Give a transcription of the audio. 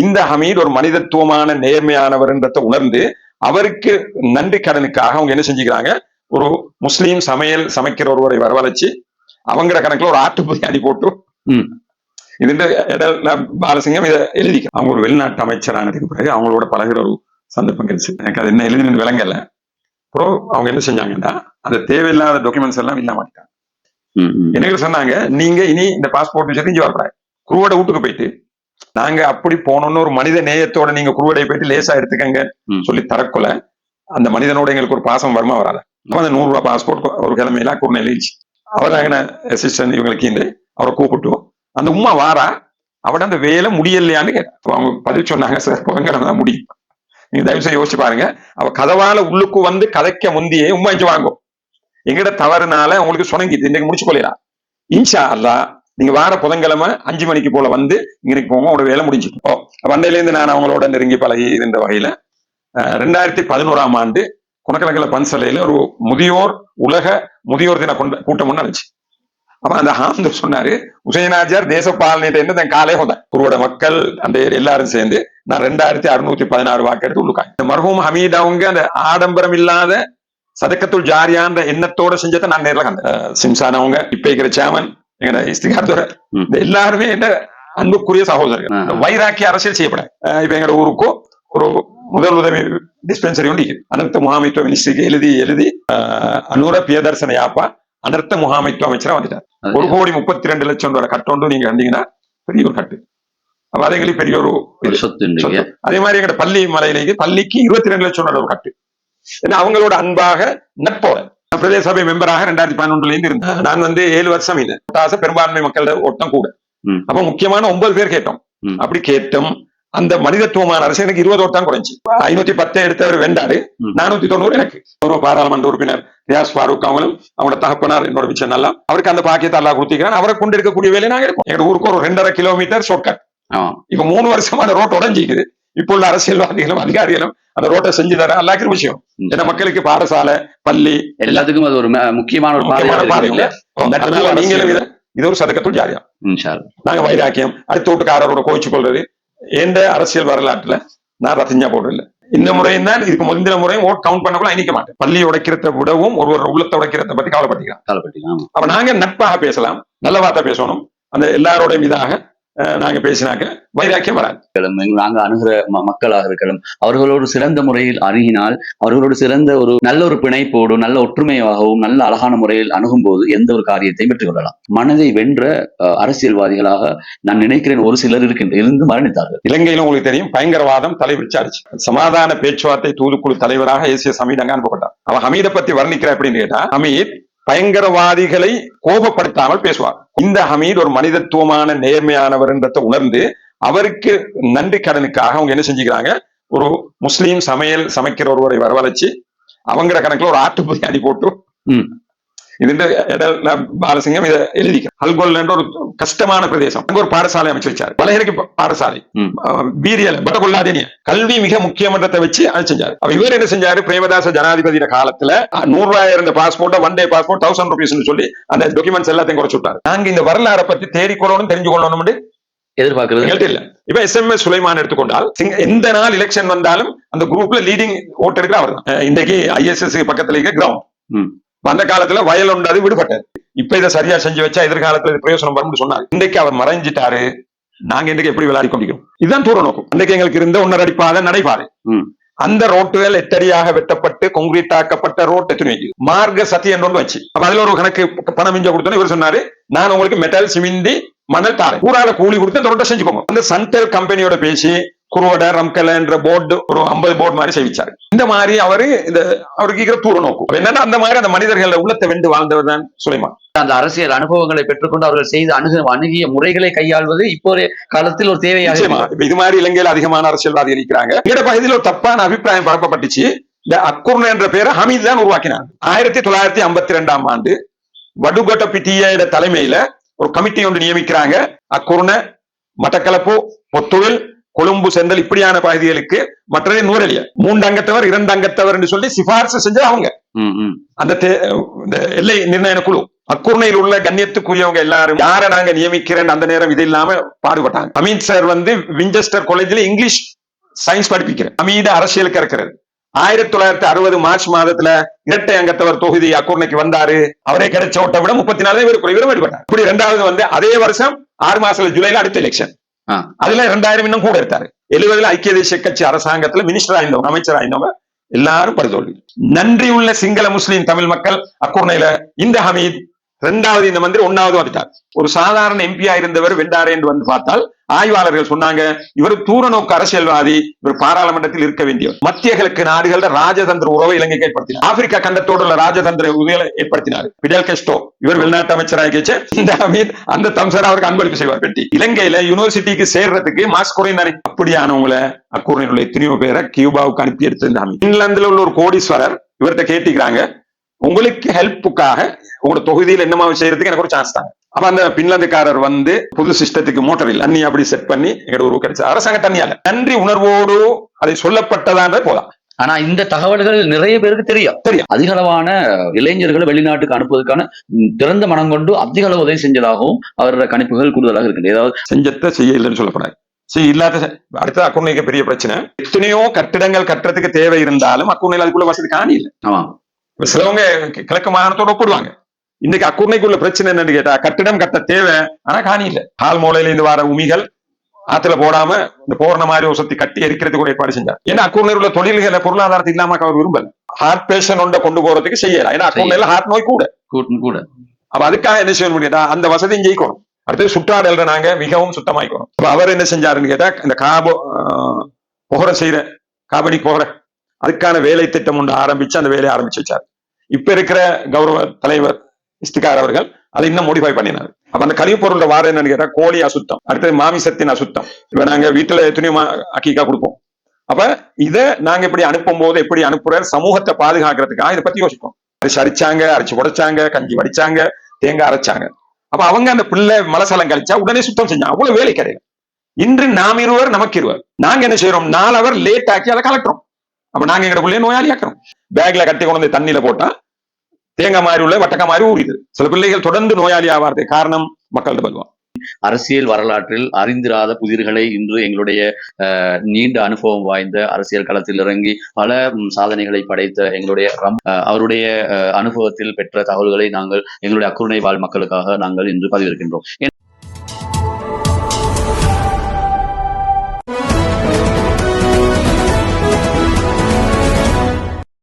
இந்த ஹமீத் ஒரு மனிதத்துவமான நேர்மையானவர்ன்றதை உணர்ந்து அவருக்கு நன்றி கடனுக்காக அவங்க என்ன செஞ்சுக்கிறாங்க? ஒரு முஸ்லீம் சமையல் சமைக்கிற ஒருவரை வரவழைச்சு அவங்கள கணக்குல ஒரு ஆட்டு பிரியாணி போட்டு. இதுன்ற இட- பாலசிங்கம் இதை எழுதிக்க அவங்க ஒரு வெளிநாட்டு அமைச்சரானதுக்கு பிறகு அவங்களோட பழகுற ஒரு சந்தர்ப்பம் கிடைச்சு. எனக்கு அது என்ன எழுதினு விளங்கல. அப்புறம் அவங்க என்ன செஞ்சாங்கன்னா அந்த தேவையில்லாத டாக்குமெண்ட்ஸ் எல்லாம் இல்லாம மாட்டாங்க. எனக்கு சொன்னாங்க நீங்க இனி இந்த பாஸ்போர்ட் விஷயத்தை இங்க வரக்கூடாது. குருவோட வீட்டுக்கு போயிட்டு நாங்க அப்படி போனோம்னு ஒரு மனித நேயத்தோட நீங்க குருவடை போயிட்டு லேசா எடுத்துக்கங்க. சொல்லி தரக்குள்ள அந்த மனிதனோட எங்களுக்கு ஒரு பாசம் வருமா வராத. அப்ப அந்த நூறு ரூபாய் பாஸ்போர்ட் ஒரு கிழமையில குருணை எழுதிச்சு அவர் அங்கே அசிஸ்டன்ட் இவங்களுக்கு அவரை கூப்பிட்டு அந்த உமா வாரா அவட அந்த வேலை முடியலையான்னு அவங்க பதில் சொன்னாங்க சார் புதன்கிழமை தான் முடியும். நீங்க தயவு செய்து யோசிச்சு பாருங்க. அவ கதவால உள்ளுக்கு வந்து கதைக்க முந்தியே உமா இங்க வாங்கும் எங்கிட்ட தவறுனால உங்களுக்கு சுணங்கிது. இன்னைக்கு முடிச்சு கொள்ளலாம் இன்ஷா அல்லா நீங்க வார புதன்கிழமை அஞ்சு மணிக்கு போல வந்து இங்கே போங்க உங்களோட வேலை முடிஞ்சுட்டு ஓ வண்டையிலேருந்து நான் அவங்களோட நெருங்கி பழகி இருந்த வகையில ரெண்டாயிரத்தி பதினோராம் ஆண்டு குணக்கணக்கில் பன்சலையில ஒரு முதியோர் உலக முதியோர் தின கொண்ட கூட்டம் ஒன்று நடந்துச்சு. அப்ப அந்த ஹாம்து சொன்னாரு உசைனாஜார் தேசப்பாலனிட்ட என்ன தன் காலே ஹோதான் குருவோட மக்கள் அந்த எல்லாரும் சேர்ந்து நான் ரெண்டாயிரத்தி அறுநூத்தி பதினாறு வாக்கு எடுத்து உள்ளுக்காங்க இந்த மர்ஹூம் ஹமீத் அவங்க அந்த ஆடம்பரம் இல்லாத சதக்கத்துள் ஜாரியான்ற எண்ணத்தோட செஞ்சதை நான் நேரில் கண்டேன். சிம்சான் அவங்க இப்ப இருக்கிற சேமன் எங்க இஸ்திகாரத்தோட எல்லாருமே என்ன அன்புக்குரிய சகோதரர்கள். வைராக்கிய அரசியல் செய்யப்பட. இப்ப எங்க ஊருக்கோ ஒரு முதல் உதவி டிஸ்பென்சரி ஒன்று. அனர்த்த முகாமைத்துவ மினிஸ்ட்ரிக்கு எழுதி எழுதி அஹ், அனுர பிரியதர்சன யாப்பா அனர்த்த முகாமைத்துவ அமைச்சரா வந்துட்டார். ஒரு கோடி முப்பத்தி ரெண்டு லட்சம் ரூபாய் கட்டொண்டு நீங்க கண்டீங்கன்னா பெரிய ஒரு கட்டு. அப்ப அது எங்களுக்கு பெரிய ஒரு சொத்து. அதே மாதிரி எங்க பள்ளி மலையிலேயே பள்ளிக்கு இருபத்தி ரெண்டு லட்சம் ரூபாய் ஒரு கட்டு. ஏன்னா அவங்களோட அன்பாக நட்போட. பிரதேச சபை மெம்பராக ரெண்டாயிரத்தி பதினொன்றுல இருந்து இருந்தேன் நான் வந்து ஏழு வருஷம் இது. ஒட்டாச பெரும்பான்மை மக்களோட ஓட்டம் கூட. அப்ப முக்கியமான ஒன்பது பேர் கேட்டோம். அப்படி கேட்டோம் அந்த மனிதத்துவமான அரசு எனக்கு இருபது ஓட்டம் குறைஞ்சு. ஐநூத்தி பத்து எடுத்தவர் வெண்டாரு. நானூத்தி தொண்ணூறு எனக்கு. ஒரு பாராளுமன்ற உறுப்பினர் ரியாஸ் ஃபாரூக் அவங்களும் அவங்களோட தகப்பனார் என்னோட விஷயம் நல்லா. அவருக்கு அந்த பாக்கியத்தை அல்லா கொடுத்திக்கிறான் அவரை கொண்டு இருக்கக்கூடிய வேலையை நாங்க இருக்கோம். எங்க ஊருக்கு ஒரு ரெண்டரை கிலோமீட்டர் ஷார்ட்கட் ஆமா இப்ப மூணு வருஷமான ரோட் உடஞ்சிக்குது இப்போ உள்ள அரசியல்வாதிகளும் அதிகாரிகளும் அந்த ரோட்டை செஞ்சு தர அல்லாக்கிற விஷயம். ஏன்னா மக்களுக்கு பாடசாலை பள்ளி எல்லாத்துக்கும் அது ஒரு முக்கியமான ஒரு நீங்களும் இதை ஒரு சதக்கத்துள் ஜாரியா இன்ஷா அல்லாஹ். நாங்க வைராக்கியம் அடுத்த வீட்டுக்காரரோட கோச்சு கொள்றது. எந்த அரசியல் வரலாற்றுல நான் ரத்திஞ்சா போடுறதில்ல. இந்த முறையும் தான் இதுக்கு முந்தின முறையும் ஓட் கவுண்ட் பண்ணக்குள்ள நிக்க மாட்டேன். பள்ளி உடைக்கிறத விடவும் ஒரு ஒரு உள்ளத்தை உடைக்கிறத பத்தி கவலைப்பட்டிக்கலாம் அப்ப நாங்க நட்பாக பேசலாம் நல்ல வார்த்தை பேசணும். அந்த எல்லாரோட மீதாக அஹ், நாங்க பேசினாக்க வைராக்கியம் வராது. நாங்க அணுகிற மக்களாக இருக்கலாம் அவர்களோடு சிறந்த முறையில் அணுகினால் அவர்களோடு சிறந்த ஒரு நல்ல ஒரு பிணைப்போடு நல்ல ஒற்றுமையாகவும் நல்ல அழகான முறையில் அணுகும் போது எந்த ஒரு காரியத்தையும் பெற்றுக் கொள்ளலாம் மனதை வென்ற அரசியல்வாதிகளாக நான் நினைக்கிறேன் ஒரு சிலர் இருக்கின்ற இருந்து மரணித்தார்கள். இலங்கையில உங்களுக்கு தெரியும் பயங்கரவாதம் தலைவிரிச்சாடுச்சு சமாதான பேச்சுவார்த்தை தூதுக்குழு தலைவராக ஏசிய அங்க அனுப்பப்பட்டார். அவன் ஹமீதை பத்தி வர்ணிக்கிற அப்படின்னு கேட்டா ஹமீத் பயங்கரவாதிகளை கோபப்படுத்தாமல் பேசுவார். இந்த ஹமீத் ஒரு மனிதத்துவமான நேர்மையானவர்ன்றதை உணர்ந்து அவருக்கு நன்றி கடனுக்காக அவங்க என்ன செஞ்சுக்கிறாங்க? ஒரு முஸ்லீம் சமையல் சமைக்கிற ஒருவரை வரவழைச்சு அவங்கிற கணக்குல ஒரு ஆட்டு அடி போட்டு பாலசிங்கம் இதை எழுதிக்க ஹல்கோல் என்ற ஒரு கஷ்டமான பிரதேசம் அங்க ஒரு பாடசாலை அமைச்சு வச்சார் பலகரைக்கு பாடசாலை. பீரியல் பட்டகொள்ளாதேனிய கல்வி மிக முக்கியமன்றத்தை வச்சு அதை செஞ்சாரு அப்ப இவர் என்ன செஞ்சாரு பிரேமதாச ஜனாதிபதியோட காலத்துல நூறு ரூபாய் இருந்த passport one day passport thousand rupees சொல்லி அந்த டாக்குமெண்ட்ஸ் எல்லாத்தையும் குறைச்சு விட்டாரு நாங்க இந்த வரலாறை பத்தி தேடிக்கொள்ளணும் தெரிஞ்சு கொள்ளணும் எதிர்பார்க்கிறது இல்ல இப்ப எஸ் எம் எஸ் சுலைமான் எடுத்துக்கொண்டால் எந்த நாள் எலெக்ஷன் வந்தாலும் அந்த குரூப்ல லீடிங் ஓட்டு எடுக்கிற அவர் தான் இன்றைக்கு ஐஎஸ்எஸ் பக்கத்துல இருக்க கிரவுண்ட். அந்த காலத்துல வயல் உண்டாது விடுபட்டாரு இப்ப இதை சரியா செஞ்சு வச்சா எதிர்காலத்துல இது பிரயோசனம் வரும்னு சொன்னாரு இன்றைக்கு அவர் மறைஞ்சிட்டாரு. நாங்க இன்றைக்கு எப்படி விளையாடி கொண்டிருக்கிறோம்? இதுதான் தூர நோக்கம். அன்றைக்கு எங்களுக்கு இருந்த ஒன்னரை பாதை நடைபாதை. அந்த ரோட்டுகள் எட்டடியாக வெட்டப்பட்டு கொங்கிரீட் ஆக்கப்பட்ட ரோட் எத்தனை மார்க்க சத்தி என்று ஒன்று வச்சு. அப்ப அதுல ஒரு கணக்கு பணம் மிஞ்ச கொடுத்தோன்னு இவர் சொன்னாரு நான் உங்களுக்கு மெட்டல் சிமிந்தி மணல் தாரேன் ஊரால கூலி கொடுத்து அந்த ரோட்டை செஞ்சுக்கோங்க. அந்த சன்டெல் கம்பெனியோட பேசி குருவட ரம்கல என்ற போர்டு ஒரு ஐம்பது போர்டு மாதிரி செய்விச்சாரு இந்த மாதிரி அவரு இந்த அவருக்கு இருக்கிற தூர நோக்கம். என்னன்னா அந்த மாதிரி அந்த மனிதர்கள் உள்ளத்தை வெண்டு வாழ்ந்தவர் தான் சுலைமான். அந்த அரசியல் அனுபவங்களை பெற்றுக்கொண்டு அவர்கள் செய்து அணுக அணுகிய முறைகளை கையாள்வது இப்போ காலத்தில் ஒரு தேவையாக இது மாதிரி இலங்கையில அதிகமான அரசியல்வாதி இருக்கிறாங்க. இந்த பகுதியில் ஒரு தப்பான அபிப்பிராயம் பரப்பப்பட்டுச்சு. இந்த அக்குர்ன என்ற பெயரை ஹமீத் தான் உருவாக்கினார். ஆயிரத்தி தொள்ளாயிரத்தி ஐம்பத்தி ரெண்டாம் ஆண்டு வடுகட்ட பிட்டியோட தலைமையில ஒரு கமிட்டி ஒன்று நியமிக்கிறாங்க. அக்குர்ன மட்டக்களப்பு பொத்துவில் கொழும்பு செந்தல் இப்படியான பகுதிகளுக்கு மற்றதை நூறலிய மூன்று அங்கத்தவர் இரண்டு அங்கத்தவர் என்று சொல்லி சிபாரிசு செஞ்சது அவங்க. அந்த எல்லை நிர்ணய குழு. அக்குர்ணையில் உள்ள கண்ணியத்துக்குரியவங்க எல்லாரும் யாரை நாங்க நியமிக்கிறேன் அந்த நேரம் இது இல்லாம பாடுபட்டாங்க. அமீத் சார் வந்து விஞ்சஸ்டர் காலேஜ்ல இங்கிலீஷ் சயின்ஸ் படிப்பிக்கிறேன் அமீத அரசியலுக்கு இருக்கிறது ஆயிரத்தி தொள்ளாயிரத்தி அறுபது மார்ச் மாதத்துல இரட்டை அங்கத்தவர் தொகுதி அக்குர்ணைக்கு வந்தாரு. அவரே கிடைச்ச ஓட்டை விட முப்பத்தி நாலு பேர் குறைவரும் வெளிப்பட்டார் இப்படி ரெண்டாவது வந்து அதே வருஷம் ஆறு மாசத்துல ஜூலைல அடுத்த எலெக்ஷன். அதுல ரெண்டாயிரம் இன்னும் கூட இருக்காரு. எழுபதுல ஐக்கிய தேசிய கட்சி அரசாங்கத்துல மினிஸ்டர் ஆயிருந்தவங்க அமைச்சர் ஆயிருந்தவங்க எல்லாரும் பரிதோல்வி நன்றி உள்ள சிங்கள முஸ்லிம் தமிழ் மக்கள் அக்குர்ணையில இந்த ஹமீத் ரெண்டாவது இந்த மந்திரி ஒன்னாவது வந்துட்டார். ஒரு சாதாரண எம்பியா இருந்தவர் வெண்டாரே என்று வந்து பார்த்தால் ஆய்வாளர்கள் சொன்னாங்க இவர் தூரநோக்கு அரசியல்வாதி இவர் பாராளுமன்றத்தில் இருக்க வேண்டியவர். மத்திய கிழக்கு நாடுகள ராஜதந்திர உறவை இலங்கைக்கு ஏற்படுத்தினார். ஆப்பிரிக்கா கண்டத்தோடு உள்ள ராஜதந்திர உதவிகளை ஏற்படுத்தினார். பிடல் கெஸ்டோ இவர் வெளிநாட்டு அமைச்சராக இந்த அந்த தம்சர் அவருக்கு அன்பளிப்பு செய்வார் பெட்டி இலங்கையில யூனிவர்சிட்டிக்கு சேர்றதுக்கு மார்க்ஸ் குறைந்தானே அப்படியானவங்களை அக்கூரில் எத்தனையோ பேரை கியூபாவுக்கு அனுப்பி எடுத்து இங்கிலாந்துல உள்ள ஒரு கோடீஸ்வரர் இவர்கிட்ட கேட்டிக்கிறாங்க உங்களுக்கு ஹெல்ப்புக்காக உங்களோட தொகுதியில் என்னமா செய்யறதுக்கு எனக்கு ஒரு சான்ஸ் தாங்க அப்ப அந்த பின்லாந்துக்காரர் வந்து புது சிஸ்டத்துக்கு மோட்டர் இல்லை தண்ணி அப்படி செட் பண்ணி எங்களோட ஒரு கிடைச்சது அரசாங்க தண்ணியால. நன்றி உணர்வோடு அதை சொல்லப்பட்டதான் போலாம். ஆனா இந்த தகவல்கள் நிறைய பேருக்கு தெரியும். தெரியும். அதிக அளவான இளைஞர்களை வெளிநாட்டுக்கு அனுப்புவதற்கான திறந்த மனம் கொண்டு அதிக அளவு உதவி செஞ்சதாகவும் அவரோட கணிப்புகள் கூடுதலாக இருக்கு ஏதாவது செஞ்சத்தை செய்ய இல்லைன்னு சொல்லப்படாது. சரி இல்லாத அடுத்த அக்குண்ணைக்கு பெரிய பிரச்சனை. எத்தனையோ கட்டிடங்கள் கட்டுறதுக்கு தேவை இருந்தாலும் அக்குண்ணையில் அதுக்குள்ள வசதி காணி இல்லை. ஆமா. சிலவங்க கிழக்கு மாகாணத்தோட ஒப்பிடுவாங்க. இன்னைக்கு அக்குர்ணைக்குள்ள பிரச்சனை என்னன்னு கேட்டா கட்டிடம் கட்ட தேவை ஆனா காணி இல்ல. கால் மூலையில இருந்து வர உமிகள் ஆத்துல போடாம இந்த போர்ண மாதிரி ஒரு சுத்தி கட்டி எரிக்கிறதுக்கு ஒரு ஏற்பாடு செஞ்சார் ஏன்னா அக்குர்ணையில் உள்ள தொழில்களை பொருளாதாரத்தை இல்லாம அவர் விரும்பல. ஹார்ட் பேஷன் ஒன்றை கொண்டு போறதுக்கு செய்யலாம் ஏன்னா அக்குர்ணையில ஹார்ட் நோய் கூட. கூட. அப்ப அதுக்காக என்ன செய்யணும் கேட்டா அந்த வசதியும் ஜெயிக்கணும். அடுத்து சுற்றாடல்ற நாங்க மிகவும் சுத்தமாய்க்கணும் அப்ப அவர் என்ன செஞ்சாருன்னு கேட்டா இந்த காபோ ஆஹ், புகர செய்யற காபடி புகர அதுக்கான வேலை திட்டம் ஒன்று ஆரம்பிச்சு அந்த வேலையை ஆரம்பிச்சு வச்சார். இப்ப இருக்கிற கௌரவ தலைவர் இஸ்திகார் அவர்கள் அதை இன்னும் மோடிஃபை பண்ணினார். அப்ப அந்த கழிவுப் பொருளோட வார என்னன்னு கேட்டா கோழி அசுத்தம். அடுத்தது மாமிசத்தின் அசுத்தம். இப்ப நாங்க வீட்டுல எத்தனையோ மா- அக்கீக்கா கொடுப்போம். அப்ப இத நாங்க இப்படி அனுப்பும் போது எப்படி அனுப்புற சமூகத்தை பாதுகாக்கிறதுக்காக இதை பத்தி யோசிப்போம். அரிசி சரிச்சாங்க அரைச்சு உடைச்சாங்க கஞ்சி வடிச்சாங்க தேங்காய் அரைச்சாங்க. அப்ப அவங்க அந்த பிள்ளை மலசலம் கழிச்சா உடனே சுத்தம் செஞ்சாங்க. அவ்வளவு வேலை கிடையாது. இன்று நாம் இருவர் நமக்கு இருவர். நாங்க என்ன செய்யறோம் நாலு அவர் லேட் ஆக்கி அதை கலட்டுறோம். அப்ப நாங்க எங்க பிள்ளைய நோயாளி ஆக்கிறோம் பேக்ல கட்டி கொண்டு வந்து தண்ணியில போட்டா தேங்காய் மாதிரி உள்ள வட்டக்கா மாதிரி ஊறிது சில பிள்ளைகள் தொடர்ந்து நோயாளி ஆவார்த்தை காரணம் மக்கள்கிட்ட பருவம் அரசியல் வரலாற்றில் அறிந்திராத புதிர்களை இன்று எங்களுடைய அஹ், நீண்ட அனுபவம் வாய்ந்த அரசியல் களத்தில் இறங்கி பல சாதனைகளை படைத்த எங்களுடைய அவருடைய அஹ், அனுபவத்தில் பெற்ற தகவல்களை நாங்கள் எங்களுடைய அக்குருணை வாழ் மக்களுக்காக நாங்கள் இன்று பதிவிருக்கின்றோம்.